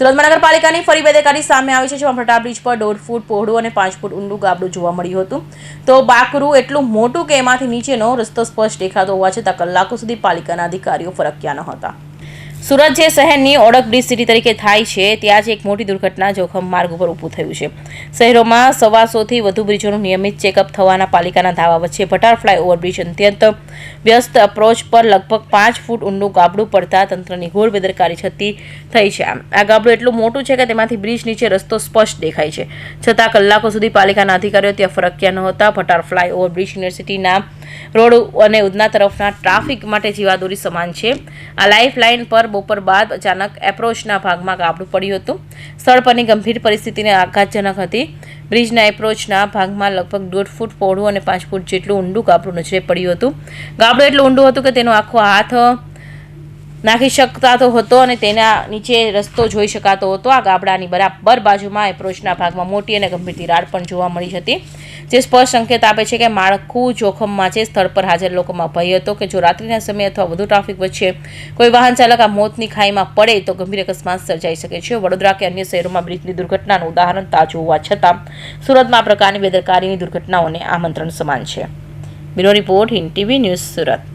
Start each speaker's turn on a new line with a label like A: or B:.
A: સુરત મહાનગરપાલિકાની ફરી બેદરકારી સામે આવી છે, જેમાં ફટા બ્રિજ પર દોઢ ફૂટ પહોળું અને પાંચ ફૂટ ઊંડું ગાબડું જોવા મળ્યું હતું. તો બાકરું એટલું મોટું કે એમાંથી નીચેનો રસ્તો સ્પષ્ટ દેખાતો હોવા છતાં કલાકો સુધી પાલિકાના અધિકારીઓ ફરક્યા ન હતા. સુરત જે શહેરની ઓળખ બ્રિજ સિટી તરીકે થાય છે, ત્યાં જ એક મોટી દુર્ઘટના જોખમ માર્ગ ઉપર ઊભું થયું છે. શહેરોમાં સવાસોથી વધુ બ્રિજોનું નિયમિત ચેકઅપ થવાના પાલિકાના દાવા વચ્ચે ભટાર ફ્લાય બ્રિજ અત્યંત વ્યસ્ત અપ્રોચ પર લગભગ પાંચ ફૂટ ઊંડું ગાબડું પડતા તંત્રની ઘોર બેદરકારી છતી થઈ છે આ ગાબડું એટલું મોટું છે કે તેમાંથી બ્રિજ નીચે રસ્તો સ્પષ્ટ દેખાય છે. છતાં કલાકો સુધી પાલિકાના અધિકારીઓ ત્યાં ફરક્યા નહોતા. ભટાર ફ્લાય ઓવરબ્રિજ યુનિવર્સિટીના રોડ અને ઉધના તરફના ટ્રાફિક માટે જીવાદોરી સમાન છે. આ લાઇફ પર બપોર બાદ અચાનક એપ્રોચના ભાગમાં ગાબડું પડ્યું હતું. સ્થળ પરની ગંભીર પરિસ્થિતિને આઘાતજનક હતી. બ્રિજના એપ્રોચના ભાગમાં લગભગ દોઢ ફૂટ પહોળું અને પાંચ ફૂટ જેટલું ઊંડું ગાબડું નજરે પડ્યું હતું. ગાબડું એટલું ઊંડું હતું કે તેનો આખો હાથ નાખી શકતા તો હતો અને તેના નીચે રસ્તો જોઈ શકાતો હતો. આ ગાબડાની બરાબર બાજુમાં એપ્રોચના ભાગમાં મોટી અને ગંભીર તિરાડ પણ જોવા મળી હતી. જે સ્પષ્ટ સંકેત આપે છે કે માળખું જોખમમાં છે, સ્થળ પર હાજર લોકોમાં ભય હતો કે જો રાત્રિના સમયે અથવા વધુ ટ્રાફિક વચ્ચે કોઈ વાહન ચાલક આ મોતની ખાઈમાં પડે તો ગંભીર અકસ્માત સર્જાઈ શકે છે. વડોદરા કે અન્ય શહેરોમાં બ્રિજની દુર્ઘટનાનું ઉદાહરણ તાજું હોવા છતાં સુરતમાં આ પ્રકારની બેદરકારીની દુર્ઘટનાઓને આમંત્રણ સમાન છે. Bureau report Hind TV news Surat.